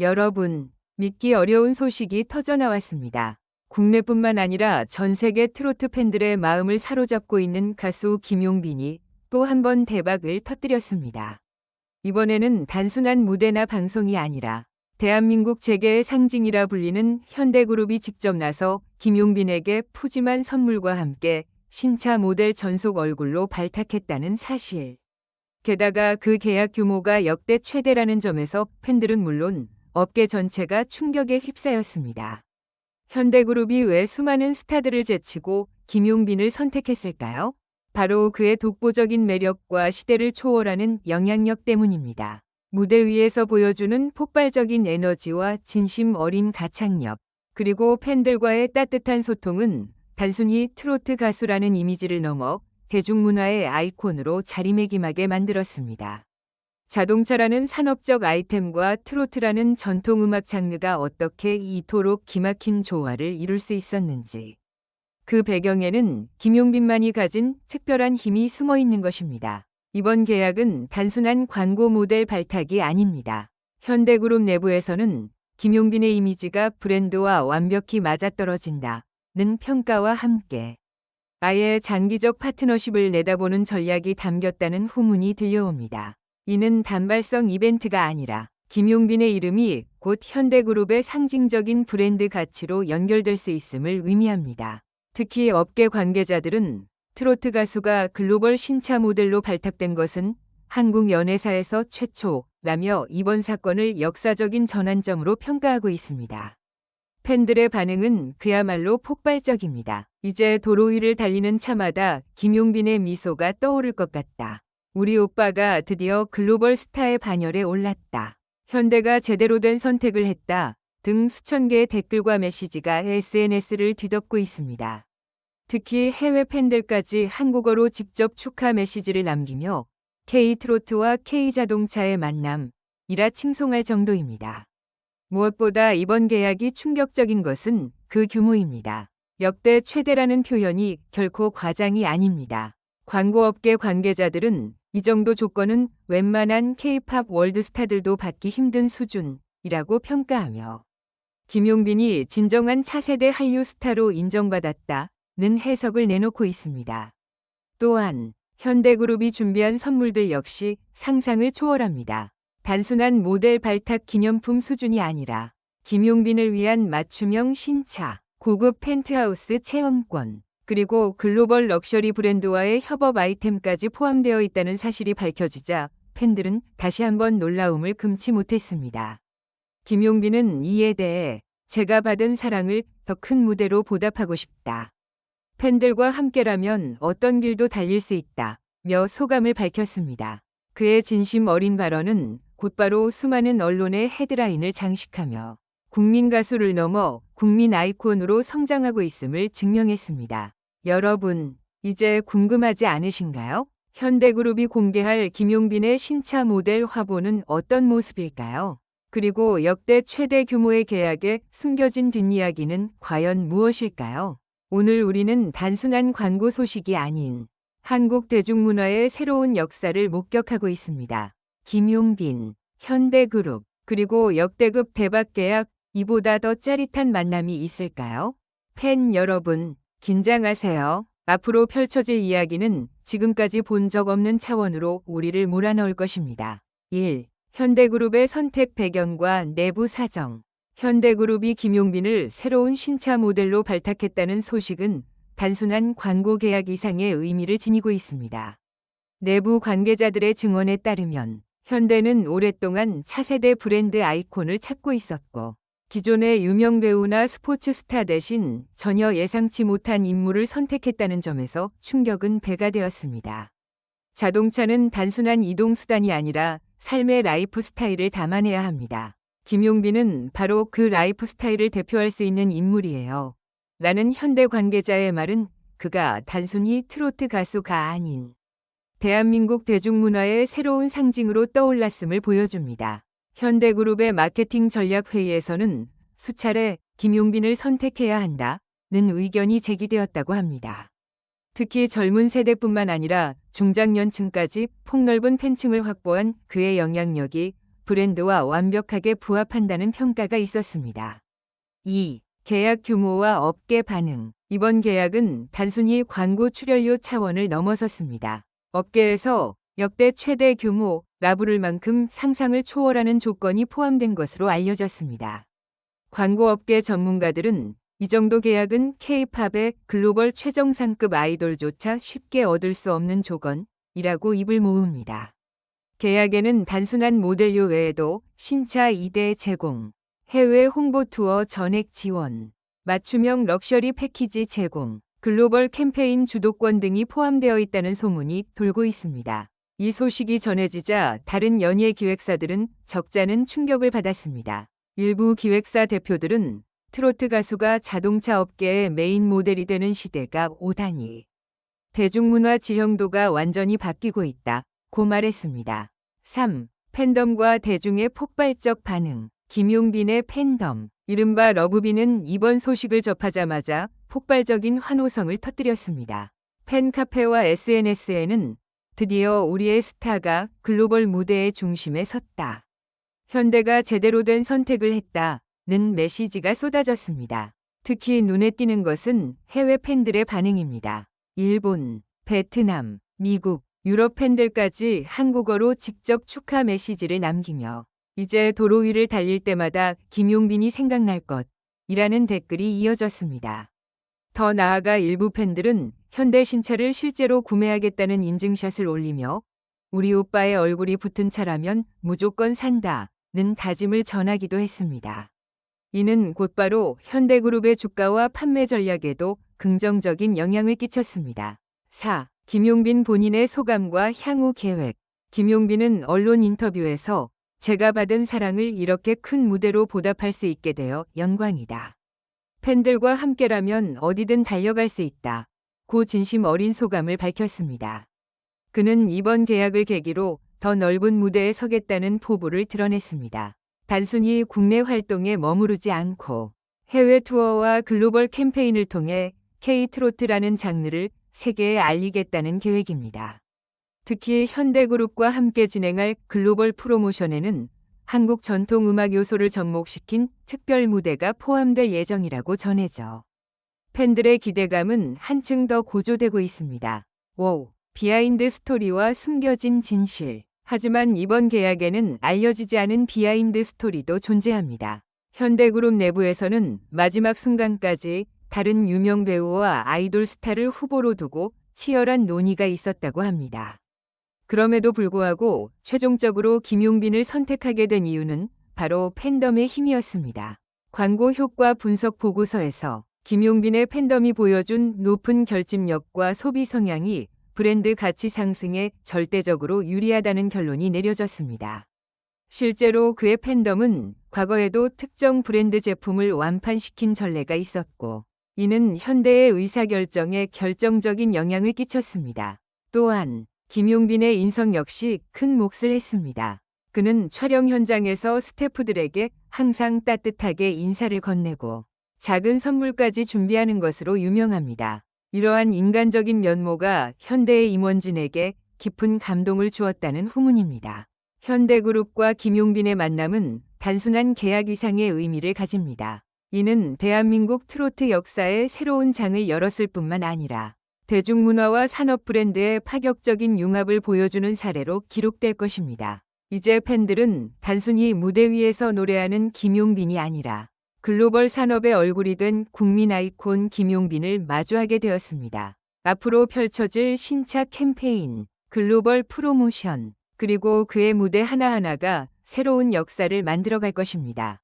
여러분, 믿기 어려운 소식이 터져 나왔습니다. 국내뿐만 아니라 전 세계 트로트 팬들의 마음을 사로잡고 있는 가수 김용빈이 또 한 번 대박을 터뜨렸습니다. 이번에는 단순한 무대나 방송이 아니라 대한민국 재계의 상징이라 불리는 현대그룹이 직접 나서 김용빈에게 푸짐한 선물과 함께 신차 모델 전속 얼굴로 발탁했다는 사실. 게다가 그 계약 규모가 역대 최대라는 점에서 팬들은 물론 업계 전체가 충격에 휩싸였습니다. 현대그룹이 왜 수많은 스타들을 제치고 김용빈을 선택했을까요? 바로 그의 독보적인 매력과 시대를 초월하는 영향력 때문입니다. 무대 위에서 보여주는 폭발적인 에너지와 진심 어린 가창력, 그리고 팬들과의 따뜻한 소통은 단순히 트로트 가수라는 이미지를 넘어 대중문화의 아이콘으로 자리매김하게 만들었습니다. 자동차라는 산업적 아이템과 트로트라는 전통음악 장르가 어떻게 이토록 기막힌 조화를 이룰 수 있었는지. 그 배경에는 김용빈만이 가진 특별한 힘이 숨어 있는 것입니다. 이번 계약은 단순한 광고 모델 발탁이 아닙니다. 현대그룹 내부에서는 김용빈의 이미지가 브랜드와 완벽히 맞아떨어진다 는 평가와 함께 아예 장기적 파트너십을 내다보는 전략이 담겼다는 후문이 들려옵니다. 이는 단발성 이벤트가 아니라 김용빈의 이름이 곧 현대그룹의 상징적인 브랜드 가치로 연결될 수 있음을 의미합니다. 특히 업계 관계자들은 트로트 가수가 글로벌 신차 모델로 발탁된 것은 한국 연예사에서 최초라며 이번 사건을 역사적인 전환점으로 평가하고 있습니다. 팬들의 반응은 그야말로 폭발적입니다. 이제 도로 위를 달리는 차마다 김용빈의 미소가 떠오를 것 같다. 우리 오빠가 드디어 글로벌 스타의 반열에 올랐다. 현대가 제대로 된 선택을 했다. 등 수천 개의 댓글과 메시지가 SNS를 뒤덮고 있습니다. 특히 해외 팬들까지 한국어로 직접 축하 메시지를 남기며 K트로트와 K자동차의 만남이라 칭송할 정도입니다. 무엇보다 이번 계약이 충격적인 것은 그 규모입니다. 역대 최대라는 표현이 결코 과장이 아닙니다. 광고업계 관계자들은 이 정도 조건은 웬만한 K-팝 월드스타들도 받기 힘든 수준이라고 평가하며 김용빈이 진정한 차세대 한류 스타로 인정받았다는 해석을 내놓고 있습니다. 또한 현대그룹이 준비한 선물들 역시 상상을 초월합니다. 단순한 모델 발탁 기념품 수준이 아니라 김용빈을 위한 맞춤형 신차, 고급 펜트하우스 체험권, 그리고 글로벌 럭셔리 브랜드와의 협업 아이템까지 포함되어 있다는 사실이 밝혀지자 팬들은 다시 한번 놀라움을 금치 못했습니다. 김용빈은 이에 대해 제가 받은 사랑을 더 큰 무대로 보답하고 싶다. 팬들과 함께라면 어떤 길도 달릴 수 있다. 며 소감을 밝혔습니다. 그의 진심 어린 발언은 곧바로 수많은 언론의 헤드라인을 장식하며 국민 가수를 넘어 국민 아이콘으로 성장하고 있음을 증명했습니다. 여러분, 이제 궁금하지 않으신가요? 현대그룹이 공개할 김용빈의 신차 모델 화보는 어떤 모습일까요? 그리고 역대 최대 규모의 계약에 숨겨진 뒷이야기는 과연 무엇일까요? 오늘 우리는 단순한 광고 소식이 아닌 한국 대중문화의 새로운 역사를 목격하고 있습니다. 김용빈, 현대그룹, 그리고 역대급 대박 계약, 이보다 더 짜릿한 만남이 있을까요? 팬 여러분, 긴장하세요. 앞으로 펼쳐질 이야기는 지금까지 본 적 없는 차원으로 우리를 몰아넣을 것입니다. 1. 현대그룹의 선택 배경과 내부 사정. 현대그룹이 김용빈을 새로운 신차 모델로 발탁했다는 소식은 단순한 광고 계약 이상의 의미를 지니고 있습니다. 내부 관계자들의 증언에 따르면 현대는 오랫동안 차세대 브랜드 아이콘을 찾고 있었고 기존의 유명 배우나 스포츠 스타 대신 전혀 예상치 못한 인물을 선택했다는 점에서 충격은 배가 되었습니다. 자동차는 단순한 이동수단이 아니라 삶의 라이프 스타일을 담아내야 합니다. 김용빈은 바로 그 라이프 스타일을 대표할 수 있는 인물이에요. 라는 현대 관계자의 말은 그가 단순히 트로트 가수가 아닌 대한민국 대중문화의 새로운 상징으로 떠올랐음을 보여줍니다. 현대그룹의 마케팅 전략 회의에서는 수차례 김용빈을 선택해야 한다는 의견이 제기되었다고 합니다. 특히 젊은 세대뿐만 아니라 중장년층까지 폭넓은 팬층을 확보한 그의 영향력이 브랜드와 완벽하게 부합한다는 평가가 있었습니다. 2. 계약 규모와 업계 반응. 이번 계약은 단순히 광고 출연료 차원을 넘어섰습니다. 업계에서 역대 최대 규모 라 부를 만큼 상상을 초월하는 조건이 포함된 것으로 알려졌습니다. 광고업계 전문가들은 이 정도 계약은 K-팝의 글로벌 최정상급 아이돌조차 쉽게 얻을 수 없는 조건이라고 입을 모읍니다. 계약에는 단순한 모델료 외에도 신차 2대 제공, 해외 홍보 투어 전액 지원, 맞춤형 럭셔리 패키지 제공, 글로벌 캠페인 주도권 등이 포함되어 있다는 소문이 돌고 있습니다. 이 소식이 전해지자 다른 연예 기획사들은 적잖은 충격을 받았습니다. 일부 기획사 대표들은 트로트 가수가 자동차 업계의 메인 모델이 되는 시대가 오다니. 대중문화 지형도가 완전히 바뀌고 있다. 고 말했습니다. 3. 팬덤과 대중의 폭발적 반응. 김용빈의 팬덤. 이른바 러브비는 이번 소식을 접하자마자 폭발적인 환호성을 터뜨렸습니다. 팬카페와 SNS에는 드디어 우리의 스타가 글로벌 무대의 중심에 섰다. 현대가 제대로 된 선택을 했다는 메시지가 쏟아졌습니다. 특히 눈에 띄는 것은 해외 팬들의 반응입니다. 일본, 베트남, 미국, 유럽 팬들까지 한국어로 직접 축하 메시지를 남기며 이제 도로 위를 달릴 때마다 김용빈이 생각날 것이라는 댓글이 이어졌습니다. 더 나아가 일부 팬들은 현대 신차를 실제로 구매하겠다는 인증샷을 올리며 우리 오빠의 얼굴이 붙은 차라면 무조건 산다는 다짐을 전하기도 했습니다. 이는 곧바로 현대그룹의 주가와 판매 전략에도 긍정적인 영향을 끼쳤습니다. 4. 김용빈 본인의 소감과 향후 계획. 김용빈은 언론 인터뷰에서 제가 받은 사랑을 이렇게 큰 무대로 보답할 수 있게 되어 영광이다. 팬들과 함께라면 어디든 달려갈 수 있다. 고 진심 어린 소감을 밝혔습니다. 그는 이번 계약을 계기로 더 넓은 무대에 서겠다는 포부를 드러냈습니다. 단순히 국내 활동에 머무르지 않고 해외 투어와 글로벌 캠페인을 통해 K-트로트라는 장르를 세계에 알리겠다는 계획입니다. 특히 현대그룹과 함께 진행할 글로벌 프로모션에는 한국 전통 음악 요소를 접목시킨 특별 무대가 포함될 예정이라고 전해져 팬들의 기대감은 한층 더 고조되고 있습니다. 오, 비하인드 스토리와 숨겨진 진실. 하지만 이번 계약에는 알려지지 않은 비하인드 스토리도 존재합니다. 현대그룹 내부에서는 마지막 순간까지 다른 유명 배우와 아이돌 스타를 후보로 두고 치열한 논의가 있었다고 합니다. 그럼에도 불구하고 최종적으로 김용빈을 선택하게 된 이유는 바로 팬덤의 힘이었습니다. 광고 효과 분석 보고서에서 김용빈의 팬덤이 보여준 높은 결집력과 소비 성향이 브랜드 가치 상승에 절대적으로 유리하다는 결론이 내려졌습니다. 실제로 그의 팬덤은 과거에도 특정 브랜드 제품을 완판시킨 전례가 있었고, 이는 현대의 의사결정에 결정적인 영향을 끼쳤습니다. 또한 김용빈의 인성 역시 큰 몫을 했습니다. 그는 촬영 현장에서 스태프들에게 항상 따뜻하게 인사를 건네고 작은 선물까지 준비하는 것으로 유명합니다. 이러한 인간적인 면모가 현대의 임원진에게 깊은 감동을 주었다는 후문입니다. 현대그룹과 김용빈의 만남은 단순한 계약 이상의 의미를 가집니다. 이는 대한민국 트로트 역사의 새로운 장을 열었을 뿐만 아니라 대중문화와 산업 브랜드의 파격적인 융합을 보여주는 사례로 기록될 것입니다. 이제 팬들은 단순히 무대 위에서 노래하는 김용빈이 아니라 글로벌 산업의 얼굴이 된 국민 아이콘 김용빈을 마주하게 되었습니다. 앞으로 펼쳐질 신차 캠페인, 글로벌 프로모션, 그리고 그의 무대 하나하나가 새로운 역사를 만들어갈 것입니다.